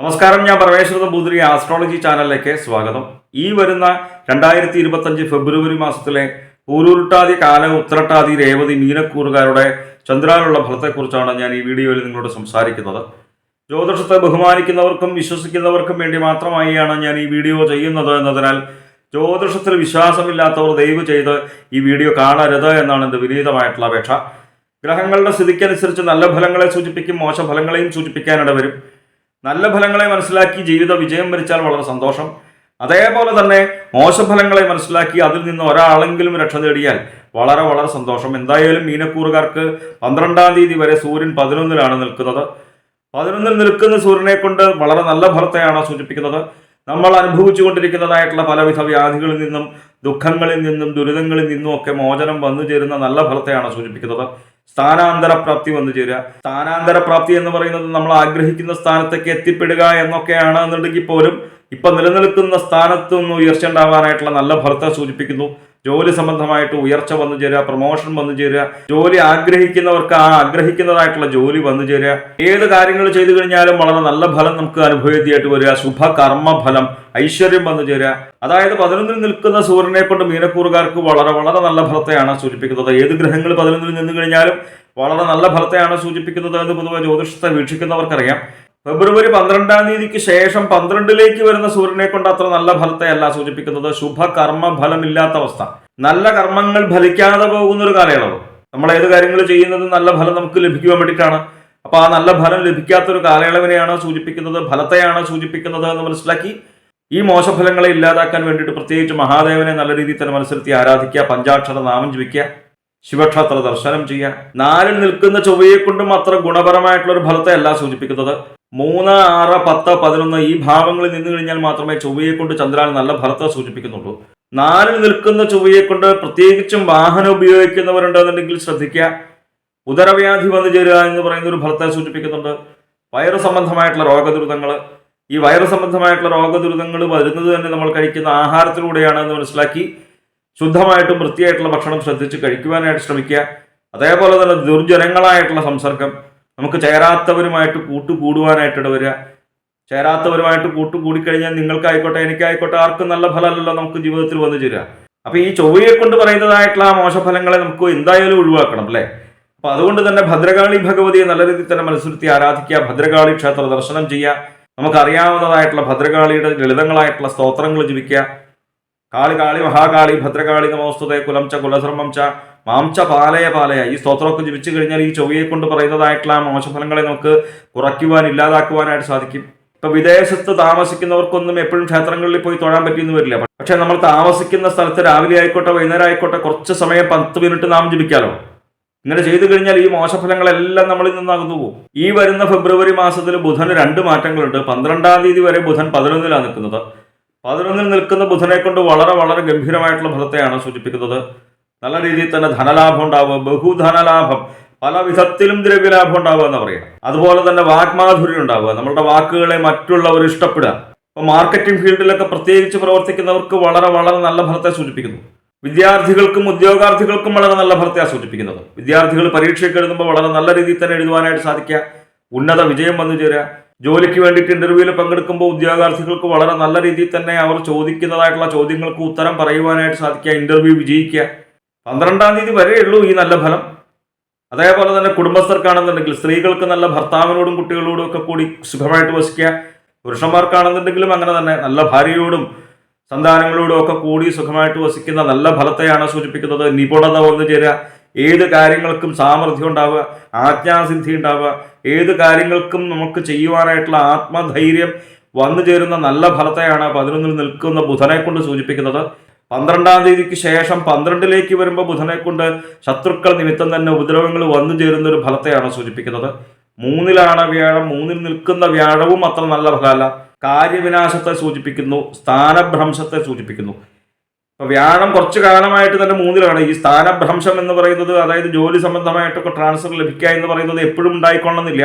നമസ്കാരം ഞാൻ പരമേശ്വര ബുദ്ധി ആസ്ട്രോളജി ചാനലിലേക്ക് സ്വാഗതം. ഈ വരുന്ന രണ്ടായിരത്തി ഇരുപത്തഞ്ച് ഫെബ്രുവരി മാസത്തിലെ പൂരൂരുട്ടാതി കാല ഉത്തരട്ടാതി രേവതി മീനക്കൂറുകാരുടെ ചന്ദ്രാനുള്ള ഫലത്തെക്കുറിച്ചാണ് ഞാൻ ഈ വീഡിയോയിൽ നിങ്ങളോട് സംസാരിക്കുന്നത്. ജ്യോതിഷത്തെ ബഹുമാനിക്കുന്നവർക്കും വിശ്വസിക്കുന്നവർക്കും വേണ്ടി മാത്രമായാണ് ഞാൻ ഈ വീഡിയോ ചെയ്യുന്നത് എന്നതിനാൽ ജ്യോതിഷത്തിൽ വിശ്വാസമില്ലാത്തവർ ദയവ് ചെയ്ത് ഈ വീഡിയോ കാണരുത് എന്നാണ് എന്റെ വിനീതമായിട്ടുള്ള അപേക്ഷ. ഗ്രഹങ്ങളുടെ സ്ഥിതിക്കനുസരിച്ച് നല്ല ഫലങ്ങളെ സൂചിപ്പിക്കും മോശ ഫലങ്ങളെയും സൂചിപ്പിക്കാനിട വരും നല്ല ഫലങ്ങളെ മനസ്സിലാക്കി ജീവിത വിജയം വരിച്ചാൽ വളരെ സന്തോഷം. അതേപോലെ തന്നെ മോശഫലങ്ങളെ മനസ്സിലാക്കി അതിൽ നിന്ന് ഒരാളെങ്കിലും രക്ഷ നേടിയാൽ വളരെ വളരെ സന്തോഷം. എന്തായാലും മീനക്കൂറുകാർക്ക് പന്ത്രണ്ടാം തീയതി വരെ സൂര്യൻ പതിനൊന്നിലാണ് നിൽക്കുന്നത്. പതിനൊന്നിൽ നിൽക്കുന്ന സൂര്യനെ കൊണ്ട് വളരെ നല്ല ഫലത്തെയാണ് സൂചിപ്പിക്കുന്നത്. നമ്മൾ അനുഭവിച്ചു കൊണ്ടിരിക്കുന്നതായിട്ടുള്ള പലവിധ വ്യാധികളിൽ നിന്നും ദുഃഖങ്ങളിൽ നിന്നും ദുരിതങ്ങളിൽ നിന്നും ഒക്കെ മോചനം വന്നു ചേരുന്ന നല്ല ഫലത്തെയാണ് സൂചിപ്പിക്കുന്നത്. സ്ഥാനാന്തര പ്രാപ്തി വന്നു ചേരുക. സ്ഥാനാന്തര പ്രാപ്തി എന്ന് പറയുന്നത് നമ്മൾ ആഗ്രഹിക്കുന്ന സ്ഥാനത്തേക്ക് എത്തിപ്പെടുക എന്നൊക്കെയാണ് എന്നുണ്ടെങ്കിൽ പോലും ഇപ്പൊ നിലനിൽക്കുന്ന സ്ഥാനത്തുനിന്ന് ഉയർച്ച ഉണ്ടാവാനായിട്ടുള്ള നല്ല ഫലത്തെ സൂചിപ്പിക്കുന്നു. ജോലി സംബന്ധമായിട്ട് ഉയർച്ച വന്നു ചേരുക പ്രൊമോഷൻ വന്നു ചേരുക ജോലി ആഗ്രഹിക്കുന്നവർക്ക് ആ ആഗ്രഹിക്കുന്നതായിട്ടുള്ള ജോലി വന്നു ചേരുക. ഏത് കാര്യങ്ങൾ ചെയ്തു കഴിഞ്ഞാലും വളരെ നല്ല ഫലം നമുക്ക് അനുഭവത്തിയായിട്ട് വരിക ശുഭകർമ്മ ഫലം ഐശ്വര്യം വന്നു ചേരുക. അതായത് പതിനൊന്നിൽ നിൽക്കുന്ന സൂര്യനെ കൊണ്ട് മീനക്കൂറുകാർക്ക് വളരെ വളരെ നല്ല ഫലത്തെയാണ് സൂചിപ്പിക്കുന്നത്. ഏത് ഗ്രഹങ്ങൾ പതിനൊന്നിൽ നിന്ന് കഴിഞ്ഞാലും വളരെ നല്ല ഫലത്തെയാണ് സൂചിപ്പിക്കുന്നത് എന്ന് പൊതുവെ ജ്യോതിഷത്തെ വീക്ഷിക്കുന്നവർക്കറിയാം. ഫെബ്രുവരി പന്ത്രണ്ടാം തീയതിക്ക് ശേഷം പന്ത്രണ്ടിലേക്ക് വരുന്ന സൂര്യനെ കൊണ്ട് അത്ര നല്ല ഫലത്തെ അല്ല സൂചിപ്പിക്കുന്നത്. ശുഭകർമ്മ ഫലമില്ലാത്ത അവസ്ഥ. നല്ല കർമ്മങ്ങൾ ഫലിക്കാതെ പോകുന്ന ഒരു കാലയളവ്. നമ്മൾ ഏത് കാര്യങ്ങൾ ചെയ്യുന്നത് നല്ല ഫലം നമുക്ക് ലഭിക്കുവാൻ വേണ്ടിയിട്ടാണ്. അപ്പൊ ആ നല്ല ഫലം ലഭിക്കാത്ത ഒരു കാലയളവിനെയാണ് സൂചിപ്പിക്കുന്നത് ഫലത്തെയാണ് സൂചിപ്പിക്കുന്നത് എന്ന് മനസ്സിലാക്കി ഈ മോശഫലങ്ങളെ ഇല്ലാതാക്കാൻ വേണ്ടിയിട്ട് പ്രത്യേകിച്ച് മഹാദേവനെ നല്ല രീതിയിൽ തന്നെ മനസ്സിലത്തി ആരാധിക്കുക പഞ്ചാക്ഷര നാമം ജപിക്കുക. ശിവക്ഷേത്ര ദർശനം ചെയ്യുക നാലിൽ നിൽക്കുന്ന ചൊവ്വയെ കൊണ്ടും അത്ര ഗുണപരമായിട്ടുള്ള ഒരു ഫലത്തെ അല്ല സൂചിപ്പിക്കുന്നത്. മൂന്ന് ആറ് പത്ത് പതിനൊന്ന് ഈ ഭാവങ്ങളിൽ നിന്ന് കഴിഞ്ഞാൽ മാത്രമേ ചൊവ്വയെ കൊണ്ട് ചന്ദ്രൻ നല്ല ഫലത്തെ സൂചിപ്പിക്കുന്നുള്ളൂ. നാലിൽ നിൽക്കുന്ന ചൊവ്വയെ കൊണ്ട് പ്രത്യേകിച്ചും വാഹനം ഉപയോഗിക്കുന്നവരുണ്ടെന്നുണ്ടെങ്കിൽ ശ്രദ്ധിക്കുക. ഉദരവ്യാധി വന്നു ചേരുക എന്ന് പറയുന്ന ഒരു ഫലത്തെ സൂചിപ്പിക്കുന്നുണ്ട്. വൈറസ് സംബന്ധമായിട്ടുള്ള രോഗദുരിതങ്ങൾ ഈ വൈറസ് സംബന്ധമായിട്ടുള്ള രോഗദുരിതങ്ങൾ വരുന്നത് തന്നെ നമ്മൾ കഴിക്കുന്ന ആഹാരത്തിലൂടെയാണ് എന്ന് മനസ്സിലാക്കി ശുദ്ധമായിട്ടും വൃത്തിയായിട്ടുള്ള ഭക്ഷണം ശ്രദ്ധിച്ച് കഴിക്കുവാനായിട്ട് ശ്രമിക്കുക. അതേപോലെ തന്നെ ദുർജനങ്ങളായിട്ടുള്ള സംസർഗം. നമുക്ക് ചേരാത്തവരുമായിട്ട് കൂട്ടുകൂടുവാനായിട്ട് വരിക. ചേരാത്തവരുമായിട്ട് കൂട്ടുകൂടിക്കഴിഞ്ഞാൽ നിങ്ങൾക്കായിക്കോട്ടെ എനിക്കായിക്കോട്ടെ ആർക്കും നല്ല ഫലമല്ലല്ലോ നമുക്ക് ജീവിതത്തിൽ വന്നു ചേരുക. അപ്പൊ ഈ ചൊവ്വയെ കൊണ്ട് പറയുന്നതായിട്ടുള്ള ആ മോശഫലങ്ങളെ നമുക്ക് എന്തായാലും ഒഴിവാക്കണം അല്ലേ? അപ്പോൾ അതുകൊണ്ട് തന്നെ ഭദ്രകാളി ഭഗവതിയെ നല്ല രീതിയിൽ തന്നെ മനസ്സിലത്തി ആരാധിക്കുക ഭദ്രകാളി ക്ഷേത്ര ദർശനം ചെയ്യുക. നമുക്കറിയാവുന്നതായിട്ടുള്ള ഭദ്രകാളിയുടെ ലളിതങ്ങളായിട്ടുള്ള സ്തോത്രങ്ങൾ ജപിക്കുക. കാളി കാളി മഹാകാളി ഭദ്രകാളി നമോസ്തുതേ കുലം ച കുലധർമ്മം ച മാംച പാലയ പാലയ. ഈ സ്തോത്രമൊക്കെ ജപിച്ചു കഴിഞ്ഞാൽ ഈ ചൊവ്വയെ കൊണ്ട് പറയുന്നതായിട്ടുള്ള മോശഫലങ്ങളെ നമുക്ക് കുറയ്ക്കുവാൻ ഇല്ലാതാക്കുവാനായിട്ട് സാധിക്കും. ഇപ്പൊ വിദേശത്ത് താമസിക്കുന്നവർക്കൊന്നും എപ്പോഴും ക്ഷേത്രങ്ങളിൽ പോയി തൊഴാൻ പറ്റിയെന്ന് വരില്ല. പക്ഷെ നമ്മൾ താമസിക്കുന്ന സ്ഥലത്ത് രാവിലെ ആയിക്കോട്ടെ വൈകുന്നേരം ആയിക്കോട്ടെ കുറച്ച് സമയം പത്ത് മിനിറ്റ് നാം ജപിക്കാലോ. ഇങ്ങനെ ചെയ്തു കഴിഞ്ഞാൽ ഈ മോശഫലങ്ങളെല്ലാം നമ്മളിൽ നിന്നാകുന്നു പോകും. ഈ വരുന്ന ഫെബ്രുവരി മാസത്തിൽ ബുധന് രണ്ട് മാറ്റങ്ങളുണ്ട്. പന്ത്രണ്ടാം തീയതി വരെ ബുധൻ പതിനൊന്നിലാണ് നിൽക്കുന്നത്. പതിനൊന്നിൽ നിൽക്കുന്ന ബുധനെ കൊണ്ട് വളരെ വളരെ ഗംഭീരമായിട്ടുള്ള ഫലത്തെയാണ് സൂചിപ്പിക്കുന്നത്. നല്ല രീതിയിൽ തന്നെ ധനലാഭം ഉണ്ടാവുക ബഹുധനലാഭം പല വിധത്തിലും ദ്രവ്യലാഭം ഉണ്ടാവുക എന്ന് പറയാം അതുപോലെ തന്നെ വാക്മാധുര്യം ഉണ്ടാവുക നമ്മളുടെ വാക്കുകളെ മറ്റുള്ളവർ ഇഷ്ടപ്പെടുക. ഇപ്പൊ മാർക്കറ്റിംഗ് ഫീൽഡിലൊക്കെ പ്രത്യേകിച്ച് പ്രവർത്തിക്കുന്നവർക്ക് വളരെ വളരെ നല്ല ഫലത്തെ സൂചിപ്പിക്കുന്നു. വിദ്യാർത്ഥികൾക്കും ഉദ്യോഗാർത്ഥികൾക്കും വളരെ നല്ല ഫലത്തെയാണ് സൂചിപ്പിക്കുന്നത്. വിദ്യാർത്ഥികൾ പരീക്ഷയ്ക്ക് എഴുതുമ്പോൾ വളരെ നല്ല രീതിയിൽ തന്നെ എഴുതുവാനായിട്ട് സാധിക്കുക. ഉന്നത വിജയം വന്നു ചേരുക. ജോലിക്ക് വേണ്ടിയിട്ട് ഇന്റർവ്യൂവിൽ പങ്കെടുക്കുമ്പോൾ ഉദ്യോഗാർത്ഥികൾക്ക് വളരെ നല്ല രീതിയിൽ തന്നെ അവർ ചോദിക്കുന്നതായിട്ടുള്ള ചോദ്യങ്ങൾക്ക് ഉത്തരം പറയുവാനായിട്ട് സാധിക്കുക ഇന്റർവ്യൂ വിജയിക്കുക. പന്ത്രണ്ടാം തീയതി വരെയുള്ളൂ ഈ നല്ല ഫലം. അതേപോലെ തന്നെ കുടുംബസ്ഥർക്കാണെന്നുണ്ടെങ്കിൽ സ്ത്രീകൾക്ക് നല്ല ഭർത്താവിനോടും കുട്ടികളോടും ഒക്കെ കൂടി സുഖമായിട്ട് വസിക്കുക. പുരുഷന്മാർക്കാണെന്നുണ്ടെങ്കിലും അങ്ങനെ തന്നെ നല്ല ഭാര്യയോടും സന്താനങ്ങളോടും ഒക്കെ കൂടി സുഖമായിട്ട് വസിക്കുന്ന നല്ല ഫലത്തെയാണ് സൂചിപ്പിക്കുന്നത് നിപുണത വന്നു ചേരുക. ഏത് കാര്യങ്ങൾക്കും സാമർഥ്യം ഉണ്ടാവുക ആജ്ഞാസിദ്ധി ഉണ്ടാവുക. ഏത് കാര്യങ്ങൾക്കും നമുക്ക് ചെയ്യുവാനായിട്ടുള്ള ആത്മധൈര്യം വന്നു ചേരുന്ന നല്ല ഫലത്തെയാണ് പതിനൊന്നിൽ നിൽക്കുന്ന ബുധനെ കൊണ്ട് സൂചിപ്പിക്കുന്നത്. പന്ത്രണ്ടാം തീയതിക്ക് ശേഷം പന്ത്രണ്ടിലേക്ക് വരുമ്പോൾ ബുധനെ കൊണ്ട് ശത്രുക്കൾ നിമിത്തം തന്നെ ഉപദ്രവങ്ങൾ വന്നു ചേരുന്ന ഒരു ഫലത്തെയാണ് സൂചിപ്പിക്കുന്നത്. മൂന്നിലാണ് വ്യാഴം മൂന്നിൽ നിൽക്കുന്ന വ്യാഴവും അത്ര നല്ല ഫലമല്ല. കാര്യവിനാശത്തെ സൂചിപ്പിക്കുന്നു സ്ഥാനഭ്രംശത്തെ സൂചിപ്പിക്കുന്നു. അപ്പൊ വ്യാഴം കുറച്ചു കാലമായിട്ട് തന്നെ മൂന്നിലാണ്. ഈ സ്ഥാനഭ്രംശം എന്ന് പറയുന്നത് അതായത് ജോലി സംബന്ധമായിട്ടൊക്കെ ട്രാൻസ്ഫർ ലഭിക്കുക എന്ന് പറയുന്നത് എപ്പോഴും ഉണ്ടായിക്കൊള്ളണമെന്നില്ല.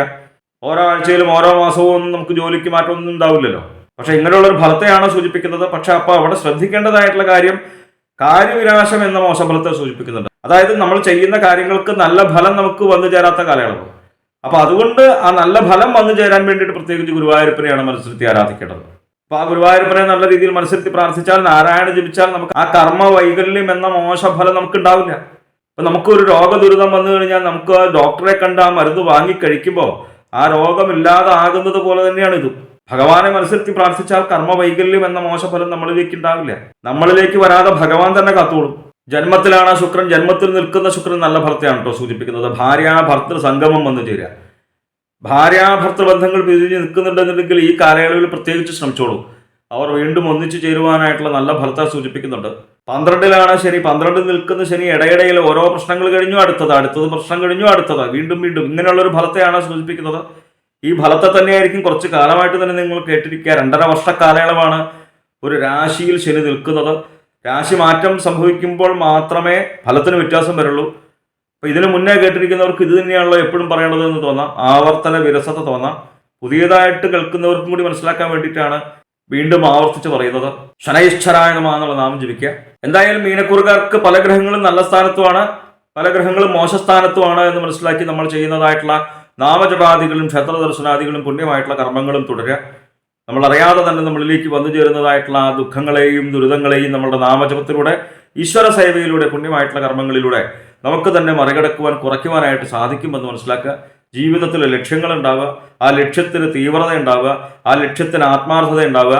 ഓരോ ആഴ്ചയിലും ഓരോ മാസവും ഒന്നും നമുക്ക് ജോലിക്ക് മാറ്റമൊന്നും ഉണ്ടാവില്ലല്ലോ. പക്ഷെ ഇങ്ങനെയുള്ള ഒരു ഫലത്തെയാണ് സൂചിപ്പിക്കുന്നത്. പക്ഷെ അപ്പൊ അവിടെ ശ്രദ്ധിക്കേണ്ടതായിട്ടുള്ള കാര്യം കാര്യവിനാശം എന്ന മോശഫലത്തെ സൂചിപ്പിക്കുന്നുണ്ട്. അതായത് നമ്മൾ ചെയ്യുന്ന കാര്യങ്ങൾക്ക് നല്ല ഫലം നമുക്ക് വന്നു ചേരാത്ത കാലയളവ്. അപ്പോൾ അതുകൊണ്ട് ആ നല്ല ഫലം വന്നു ചേരാൻ വേണ്ടിയിട്ട് പ്രത്യേകിച്ച് ഗുരുവായൂരപ്പനെയാണ് മത്സരത്തി ആരാധിക്കേണ്ടത്. അപ്പൊ ആ ഗുരുവായൂരപ്പനെ നല്ല രീതിയിൽ മനസ്സിരുത്തി പ്രാർത്ഥിച്ചാൽ നാരായണ ജപിച്ചാൽ നമുക്ക് ആ കർമ്മ വൈകല്യം എന്ന മോശഫലം നമുക്ക് ഉണ്ടാവില്ല അപ്പൊ നമുക്കൊരു രോഗദുരിതം വന്നു കഴിഞ്ഞാൽ നമുക്ക് ആ ഡോക്ടറെ കണ്ട് ആ മരുന്ന് വാങ്ങി കഴിക്കുമ്പോൾ ആ രോഗമില്ലാതാകുന്നത് പോലെ തന്നെയാണ് ഇത്. ഭഗവാനെ മനസ്സിരുത്തി പ്രാർത്ഥിച്ചാൽ കർമ്മ വൈകല്യം എന്ന മോശഫലം നമ്മളിലേക്ക് ഉണ്ടാവില്ല. നമ്മളിലേക്ക് വരാതെ ഭഗവാൻ തന്നെ കാത്തോളും. ജന്മത്തിലാണ് ശുക്രൻ ജന്മത്തിൽ നിൽക്കുന്ന ശുക്രൻ നല്ല ഭർത്തയാണ് കേട്ടോ സൂചിപ്പിക്കുന്നത്. ഭാര്യ ഭർത്തൃ സംഗമം വന്നു ചേരുക. ഭാര്യാഭർത്തൃ ബന്ധങ്ങൾ പിരിഞ്ഞ് നിൽക്കുന്നുണ്ടെന്നുണ്ടെങ്കിൽ ഈ കാലയളവിൽ പ്രത്യേകിച്ച് ശ്രമിച്ചോളൂ. അവർ വീണ്ടും ഒന്നിച്ചു ചേരുവാനായിട്ടുള്ള നല്ല ഫലത്തെ സൂചിപ്പിക്കുന്നുണ്ട്. പന്ത്രണ്ടിലാണ് ശനി. പന്ത്രണ്ടിൽ നിൽക്കുന്ന ശനി ഇടയിടയിൽ ഓരോ പ്രശ്നങ്ങൾ കഴിഞ്ഞു അടുത്തത് അടുത്തത് പ്രശ്നം കഴിഞ്ഞു അടുത്തത്. വീണ്ടും വീണ്ടും ഇങ്ങനെയുള്ള ഒരു ഫലത്തെയാണ് സൂചിപ്പിക്കുന്നത്. ഈ ഫലത്തെ തന്നെയായിരിക്കും കുറച്ച് കാലമായിട്ട് തന്നെ നിങ്ങൾ കേട്ടിരിക്കുക. രണ്ടര വർഷ കാലയളവാണ് ഒരു രാശിയിൽ ശനി നിൽക്കുന്നത്. രാശി മാറ്റം സംഭവിക്കുമ്പോൾ മാത്രമേ ഫലത്തിന് വ്യത്യാസം വരുള്ളൂ. ഇതിനു മുന്നേ കേട്ടിരിക്കുന്നവർക്ക് ഇത് തന്നെയാണല്ലോ എപ്പോഴും പറയേണ്ടത് എന്ന് തോന്നാം. ആവർത്തന വിരസത തോന്നാം. പുതിയതായിട്ട് കേൾക്കുന്നവർക്കും കൂടി മനസ്സിലാക്കാൻ വേണ്ടിയിട്ടാണ് വീണ്ടും ആവർത്തിച്ച് പറയുന്നത്. ശനൈശ്വരായ നമാന്നുള്ള നാമം ജപിക്കുക. എന്തായാലും മീനക്കുറുകാർക്ക് പല ഗ്രഹങ്ങളും നല്ല സ്ഥാനത്തുമാണ് പല ഗ്രഹങ്ങളും മോശസ്ഥാനത്തുമാണ് എന്ന് മനസ്സിലാക്കി നമ്മൾ ചെയ്യുന്നതായിട്ടുള്ള നാമജപാദികളും ക്ഷേത്ര ദർശനാദികളും പുണ്യമായിട്ടുള്ള കർമ്മങ്ങളും തുടരുക. നമ്മൾ അറിയാതെ തന്നെ നമ്മളിലേക്ക് വന്നു ചേരുന്നതായിട്ടുള്ള ആ ദുഃഖങ്ങളെയും ദുരിതങ്ങളെയും നമ്മളുടെ നാമജപത്തിലൂടെ ഈശ്വര സേവയിലൂടെ പുണ്യമായിട്ടുള്ള കർമ്മങ്ങളിലൂടെ നമുക്ക് തന്നെ മറികടക്കുവാൻ കുറയ്ക്കുവാനായിട്ട് സാധിക്കുമെന്ന് മനസ്സിലാക്കുക. ജീവിതത്തിൽ ലക്ഷ്യങ്ങൾ ഉണ്ടാവുക ആ ലക്ഷ്യത്തിന് തീവ്രത ഉണ്ടാവുക ആ ലക്ഷ്യത്തിന് ആത്മാർത്ഥത ഉണ്ടാവുക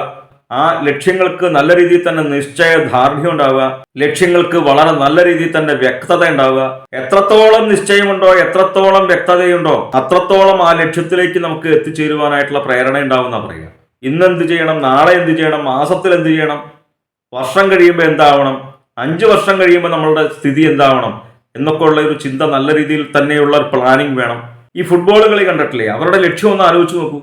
ആ ലക്ഷ്യങ്ങൾക്ക് നല്ല രീതിയിൽ തന്നെ നിശ്ചയ ധാർഢ്യം ഉണ്ടാവുക ലക്ഷ്യങ്ങൾക്ക് വളരെ നല്ല രീതിയിൽ തന്നെ വ്യക്തത ഉണ്ടാവുക എത്രത്തോളം നിശ്ചയമുണ്ടോ എത്രത്തോളം വ്യക്തതയുണ്ടോ അത്രത്തോളം ആ ലക്ഷ്യത്തിലേക്ക് നമുക്ക് എത്തിച്ചേരുവാനായിട്ടുള്ള പ്രേരണ ഉണ്ടാവുന്ന പറയുക. ഇന്ന് എന്ത് ചെയ്യണം നാളെ എന്ത് ചെയ്യണം മാസത്തിൽ എന്ത് ചെയ്യണം വർഷം കഴിയുമ്പോൾ എന്താവണം അഞ്ച് വർഷം കഴിയുമ്പോൾ നമ്മളുടെ സ്ഥിതി എന്താവണം എന്നൊക്കെ ഉള്ള ഒരു ചിന്ത നല്ല രീതിയിൽ തന്നെയുള്ള പ്ലാനിങ് വേണം. ഈ ഫുട്ബോൾ കളി കണ്ടിട്ടില്ലേ? അവരുടെ ലക്ഷ്യം ഒന്ന് ആലോചിച്ച് നോക്കൂ.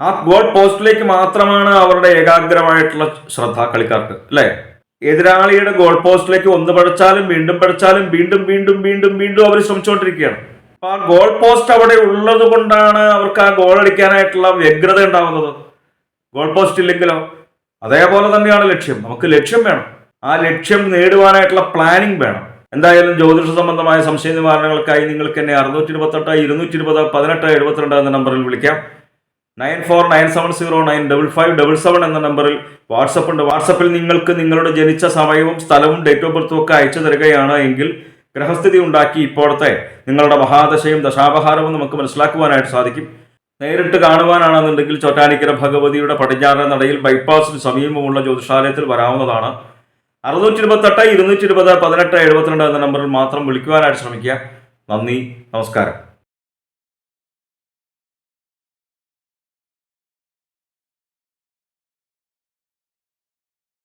ആ ഗോൾ പോസ്റ്റിലേക്ക് മാത്രമാണ് അവരുടെ ഏകാഗ്രമായിട്ടുള്ള ശ്രദ്ധ കളിക്കാർക്ക് അല്ലേ? എതിരാളിയുടെ ഗോൾ പോസ്റ്റിലേക്ക് ഒന്ന് പഠിച്ചാലും വീണ്ടും പഠിച്ചാലും വീണ്ടും വീണ്ടും വീണ്ടും വീണ്ടും അവർ ശ്രമിച്ചുകൊണ്ടിരിക്കുകയാണ്. അപ്പൊ ആ ഗോൾ പോസ്റ്റ് അവിടെ ഉള്ളത് കൊണ്ടാണ് അവർക്ക് ആ ഗോൾ അടിക്കാനായിട്ടുള്ള വ്യഗ്രത ഉണ്ടാവുന്നത്. ഗോൾ പോസ്റ്റ് ഇല്ലെങ്കിലോ? അതേപോലെ തന്നെയാണ് ലക്ഷ്യം. നമുക്ക് ലക്ഷ്യം വേണം. ആ ലക്ഷ്യം നേടുവാനായിട്ടുള്ള പ്ലാനിംഗ് വേണം. എന്തായാലും ജ്യോതിഷ സംബന്ധമായ സംശയ നിവാരണങ്ങൾക്കായി നിങ്ങൾക്ക് എന്നെ അറുന്നൂറ്റി ഇരുപത്തെട്ട് ഇരുന്നൂറ്റി ഇരുപത് പതിനെട്ട് എഴുപത്തിരണ്ട് എന്ന നമ്പറിൽ വിളിക്കാം. Nine four nine seven zero nine double five double seven എന്ന നമ്പറിൽ വാട്സപ്പ് ഉണ്ട്. വാട്സപ്പിൽ നിങ്ങൾക്ക് നിങ്ങളുടെ ജനിച്ച സമയവും സ്ഥലവും ഡേറ്റ് ഓഫ് ബർത്തും ഒക്കെ അയച്ചു തരികയാണ് എങ്കിൽ ഗ്രഹസ്ഥിതി ഉണ്ടാക്കി ഇപ്പോഴത്തെ നിങ്ങളുടെ മഹാദശയും ദശാപഹാരവും നമുക്ക് മനസ്സിലാക്കുവാനായിട്ട് സാധിക്കും. നേരിട്ട് കാണുവാനാണെന്നുണ്ടെങ്കിൽ ചോറ്റാനിക്കര ഭഗവതിയുടെ പടിഞ്ഞാറൻ നടയിൽ ബൈപ്പാസിന് സമീപമുള്ള ജ്യോതിഷാലയത്തിൽ വരാവുന്നതാണ്. അറുന്നൂറ്റി ഇരുപത്തെട്ട് ഇരുന്നൂറ്റി ഇരുപത് പതിനെട്ട് എഴുപത്തിരണ്ട് എന്ന നമ്പറിൽ മാത്രം വിളിക്കുവാനായിട്ട് ശ്രമിക്കുക. നന്ദി നമസ്കാരം.